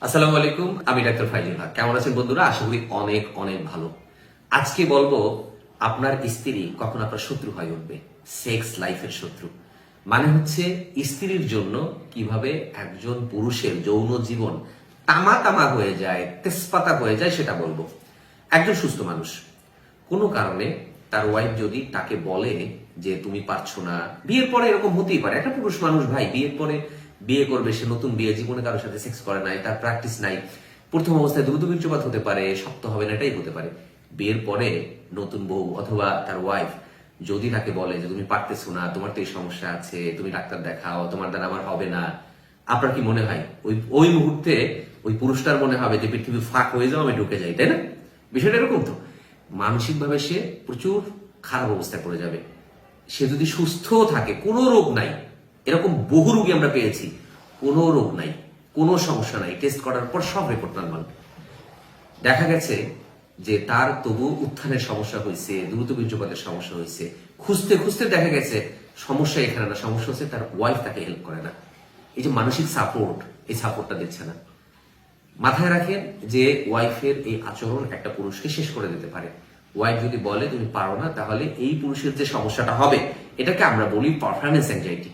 আসসালামু আলাইকুম, আমি ডাক্তার ফাইজুল হক। কেমন আছেন বন্ধুরা? আশা করি অনেক অনেক ভালো। আজকে বলব, আপনার স্ত্রী কখন আপনার শত্রু হয়ে উঠবে? সেক্স লাইফের শত্রু। মানে হচ্ছে, স্ত্রীর জন্য কীভাবে একজন পুরুষের যৌন জীবন তামা তামা হয়ে যায়, তেজপাতা হয়ে যায়, সেটা বলব। একজন সুস্থ মানুষ। কোনো কারণে তার ওয়াইফ যদি তাকে বলে যে, তুমি পারছ না। বিয়ের পরে এরকম হতেই পারে। একটা পুরুষ মানুষ, ভাই, বিয়ের পরে বিয়ে করবে, সে নতুন বিয়ে, জীবনে কারোর সাথে সেক্স করে নাই, তার প্র্যাকটিস নাই। প্রথম অবস্থায় দ্রুত বীর্যপাত হতে পারে, শক্ত হবে না, এটাই হতে পারে। বিয়ের পরে নতুন বউ অথবা তার ওয়াইফ যদি তাকে বলে যে, তুমি পারতেছো না, তোমার তো এই সমস্যা আছে, তুমি ডাক্তার দেখাও, তোমার দ্বারা আমার হবে না। আপনার কি মনে হয়? ওই ওই মুহূর্তে ওই পুরুষটার মনে হবে যে, পৃথিবী ফাঁক হয়ে যাও, আমি ঢুকে যাই, তাই না? বিষয়টা এরকম তো। মানসিকভাবে সে প্রচুর খারাপ অবস্থায় পড়ে যাবে। সে যদি সুস্থ থাকে, কোনো রোগ নাই এরকম বহু রোগী আমরা পেয়েছি। কোনো রোগ নাই, কোনো সমস্যা নাই। টেস্ট করার পর সব রিপোর্ট নর্মাল। দেখা গেছে যে তার তবু উত্থানের সমস্যা হয়েছে, দ্রুত বীর্যপাতের সমস্যা হয়েছে। খুঁজতে খুঁজতে দেখা গেছে সমস্যা এখানে না, সমস্যা হচ্ছে তার ওয়াইফ তাকে হেল্প করে না। এই যে মানসিক সাপোর্ট এই সাপোর্টটা দিচ্ছে না। মাথায় রাখেন যে ওয়াইফের এই আচরণ একটা পুরুষকে শেষ করে দিতে পারে। ওয়াইফ যদি বলে, তুমি পারো না, তাহলে এই পুরুষের যে সমস্যাটা হবে, এটাকে আমরা বলি পারফরমেন্স অ্যাংজাইটি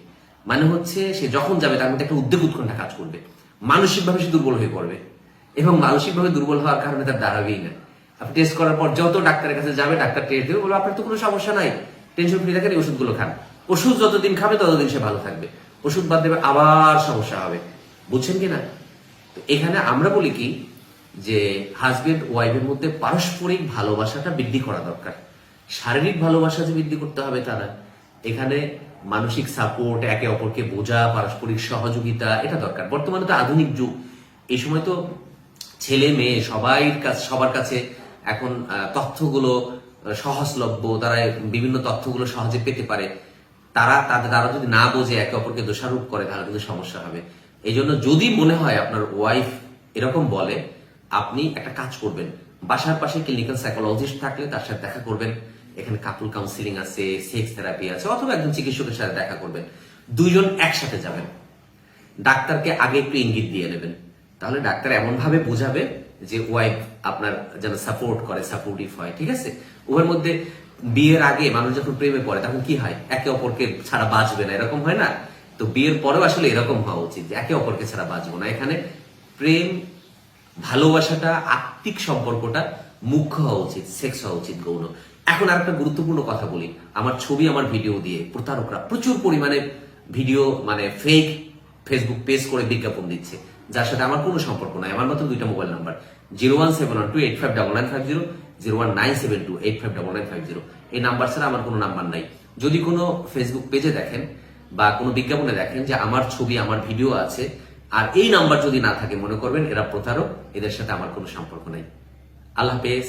মানে হচ্ছে সে যখন যাবে তার মধ্যে একটা উদ্বেগ উৎকণ্ঠা কাজ করবে। মানসিকভাবে সে দুর্বল হয়ে পড়বে এবং মানসিকভাবে দুর্বল হওয়ার কারণে তার দাঁড়াবেই না। আপনি টেস্ট করার পর যত ডাক্তারের কাছে যাবে, ডাক্তার টেস্ট দেবে, বলব, আপনার তো কোনো সমস্যা নাই। টেনশন ফ্রি থাকেন, এই ওষুধগুলো খান। ওষুধ যতদিন খাবে, ততদিন সে ভালো থাকবে। ওষুধ বাদ দেবে, আবার সমস্যা হবে। বুঝছেন কি না? তো এখানে আমরা বলি কি যে হাজবেন্ড ওয়াইফের মধ্যে পারস্পরিক ভালোবাসাটা বৃদ্ধি করা দরকার। শারীরিক ভালোবাসা যে বৃদ্ধি করতে হবে তা না এখানে মানসিক সাপোর্ট একে অপরকে বোঝা, পারস্পরিক সহযোগিতা, এটা দরকার। বর্তমানে তো আধুনিক যুগ। এই সময় তো ছেলে, মেয়ে সবাই সবার কাছে এখন তথ্যগুলো সহজলভ্য, তারা বিভিন্ন তথ্যগুলো সহজে পেতে পারে। তারা, তাদের, তারা যদি না বোঝে, একে অপরকে দোষারোপ করে, তাহলে কিন্তু সমস্যা হবে। এই জন্য যদি মনে হয় আপনার ওয়াইফ এরকম বলে, আপনি একটা কাজ করবেন। বাসার পাশে ক্লিনিক্যাল সাইকোলজিস্ট থাকলে তার সাথে দেখা করবেন। এখানে কাপল কাউন্সিলিং আছে সেক্স থেরাপি আছে, অথবা একজন চিকিৎসকের সাথে দেখা করবেন। দুইজন একসাথে যাবেন। ডাক্তারকে আগে একটু ইঙ্গিত দিয়ে নেবেন। তাহলে ডাক্তার এমন ভাবে বোঝাবে যে ওয়াইফ আপনার যেন সাপোর্ট করে সাপোর্টিভ হয়, ঠিক আছে? উভয়ের মধ্যে বিয়ের আগে মানুষ যখন প্রেমে পড়ে, তখন কি হয়? একে অপরকে ছাড়া বাঁচবে না, এরকম হয় না? তো বিয়ের পরেও আসলে এরকম হওয়া উচিত যে একে অপরকে ছাড়া বাঁচবো না। এখানে প্রেম, ভালোবাসাটা, আত্মিক সম্পর্কটা মুখ্য হওয়া উচিত সেক্স হওয়া উচিত গৌণ। এখন আর একটা গুরুত্বপূর্ণ কথা বলি। আমার ছবি, আমার ভিডিও দিয়ে প্রতারকরা প্রচুর পরিমাণে ভিডিও মানে ফেক ফেসবুক পেজ করে বিজ্ঞাপন দিচ্ছে। যার সাথে আমার কোনো সম্পর্ক নাই। আমার মাত্র দুইটা mobile number zero one seven one two eight five double nine five zero zero one nine seven two eight five double nine five zero এই নাম্বার ছাড়া আমার কোনো নাম্বার নাই। যদি কোনো ফেসবুক পেজে দেখেন বা কোনো বিজ্ঞাপনে দেখেন যে আমার ছবি, আমার ভিডিও আছে, আর এই নাম্বার যদি না থাকে, মনে করবেন এরা প্রতারক, এদের সাথে আমার কোনো সম্পর্ক নাই। আল্লাহ হাফেজ।